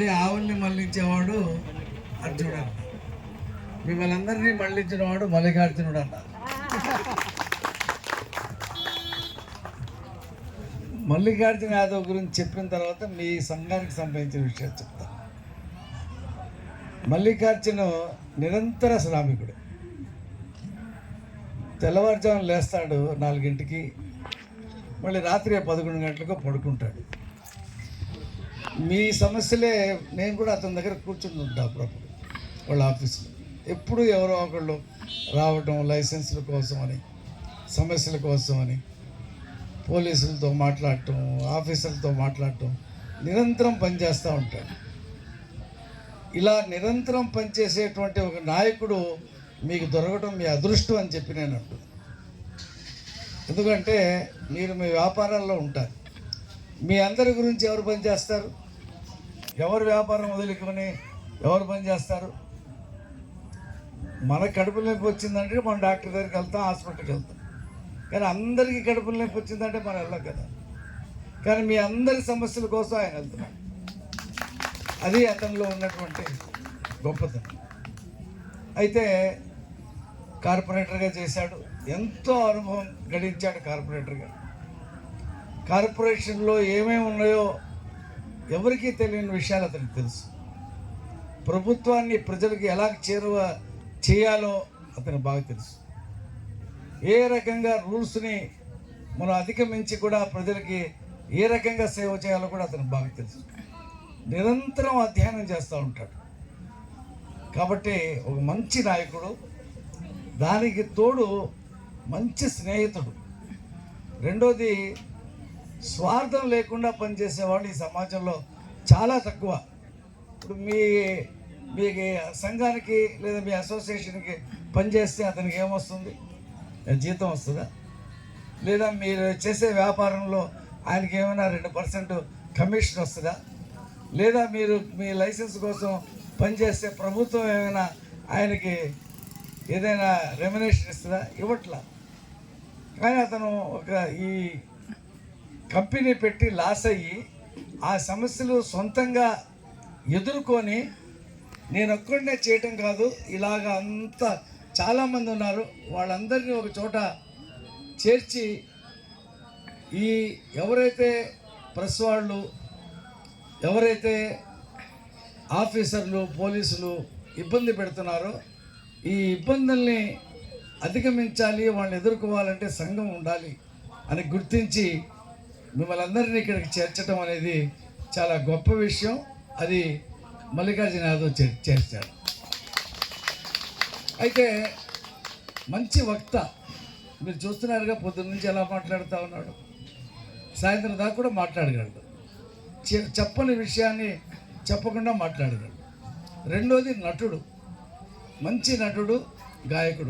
అదే ఆవుల్ని మళ్ళించేవాడు అర్జునుడు అన్న మిమ్మల్ని అందరినీ మళ్ళించిన వాడు మల్లికార్జునుడు అన్న మల్లికార్జున యాదవ్ గురించి చెప్పిన తర్వాత మీ సంఘానికి సంబంధించిన విషయాలు చెప్తా. మల్లికార్జున నిరంతర శ్రామికుడు. తెల్లవారుజామున లేస్తాడు నాలుగింటికి. మళ్ళీ రాత్రి పదకొండు గంటలకు పడుకుంటాడు. మీ సమస్యలే నేను కూడా అతని దగ్గర కూర్చుని ఉంటా అప్పుడప్పుడు వాళ్ళ ఆఫీస్లో. ఎప్పుడు ఎవరో ఒకళ్ళు రావటం లైసెన్సుల కోసం అని సమస్యల కోసం అని పోలీసులతో మాట్లాడటం ఆఫీసర్లతో మాట్లాడటం నిరంతరం పనిచేస్తూ ఉంటాడు ఇలా నిరంతరం పనిచేసేటువంటి ఒక నాయకుడు మీకు దొరకటం మీ అదృష్టం అని చెప్పి నేను అంటున్నాను ఎందుకంటే మీరు మీ వ్యాపారాల్లో ఉంటారు. మీ అందరి గురించి ఎవరు పనిచేస్తారు ఎవరు వ్యాపారం వదులుకొని ఎవరు పని చేస్తారు? మన కడుపు నొప్పి వచ్చిందంటే మనం డాక్టర్ దగ్గరికి వెళ్తాం హాస్పిటల్కి వెళ్తాం. కానీ అందరికీ కడుపు నొప్పి వచ్చిందంటే మనం వెళ్ళాం కదా. కానీ మీ అందరి సమస్యల కోసం ఆయన వెళ్తున్నాం అది అతనిలో ఉన్నటువంటి గొప్పతనం. అయితే కార్పొరేటర్గా చేశాడు. ఎంతో అనుభవం గడించాడు కార్పొరేటర్గా. కార్పొరేషన్లో ఏమేమి ఉన్నాయో ఎవరికీ తెలియని విషయాలు అతనికి తెలుసు. ప్రభుత్వాన్ని ప్రజలకు ఎలా చేరువ చేయాలో అతనికి బాగా తెలుసు. ఏ రకంగా రూల్స్ని మనం అధిగమించి కూడా ప్రజలకి ఏ రకంగా సేవ చేయాలో కూడా అతనికి బాగా తెలుసు. నిరంతరం అధ్యయనం చేస్తూ ఉంటాడు. కాబట్టి ఒక మంచి నాయకుడు దానికి తోడు మంచి స్నేహితుడు. రెండోది స్వార్థం లేకుండా పనిచేసేవాళ్ళు ఈ సమాజంలో చాలా తక్కువ. ఇప్పుడు మీ మీ సంఘానికి లేదా మీ అసోసియేషన్కి పనిచేస్తే అతనికి ఏమొస్తుంది? జీతం వస్తుందా? లేదా మీరు చేసే వ్యాపారంలో ఆయనకి ఏమైనా రెండు పర్సెంట్ కమిషన్ వస్తుందా? లేదా మీరు మీ లైసెన్స్ కోసం పనిచేస్తే ప్రభుత్వం ఏమైనా ఆయనకి ఏదైనా రెమ్యునేషన్ ఇస్తుందా? ఇవ్వట్లా? కానీ అతను ఒక ఈ కంపెనీ పెట్టి లాస్ అయ్యి ఆ సమస్యలు సొంతంగా ఎదుర్కొని నేను ఒక్కడనే చేయటం కాదు ఇలాగ అంత చాలామంది ఉన్నారు. వాళ్ళందరినీ ఒక చోట చేర్చి ఈ ఎవరైతే ప్రెస్ వాళ్ళు ఎవరైతే ఆఫీసర్లు పోలీసులు ఇబ్బంది పెడుతున్నారో ఈ ఇబ్బందుల్ని అధిగమించాలి వాళ్ళని ఎదుర్కోవాలంటే సంఘం ఉండాలి అని గుర్తించి మిమ్మల్ని అందరినీ ఇక్కడికి చేర్చడం అనేది చాలా గొప్ప విషయం. అది మల్లికార్జున యాదవ్ చే చేర్చాడు. అయితే మంచి వక్త. మీరు చూస్తున్నారుగా పొద్దున్న నుంచి ఎలా మాట్లాడుతూ ఉన్నాడు. సాయంత్రం దాకా కూడా మాట్లాడగలడు. చెప్పని విషయాన్ని చెప్పకుండా మాట్లాడగలడు. రెండోది నటుడు. మంచి నటుడు గాయకుడు.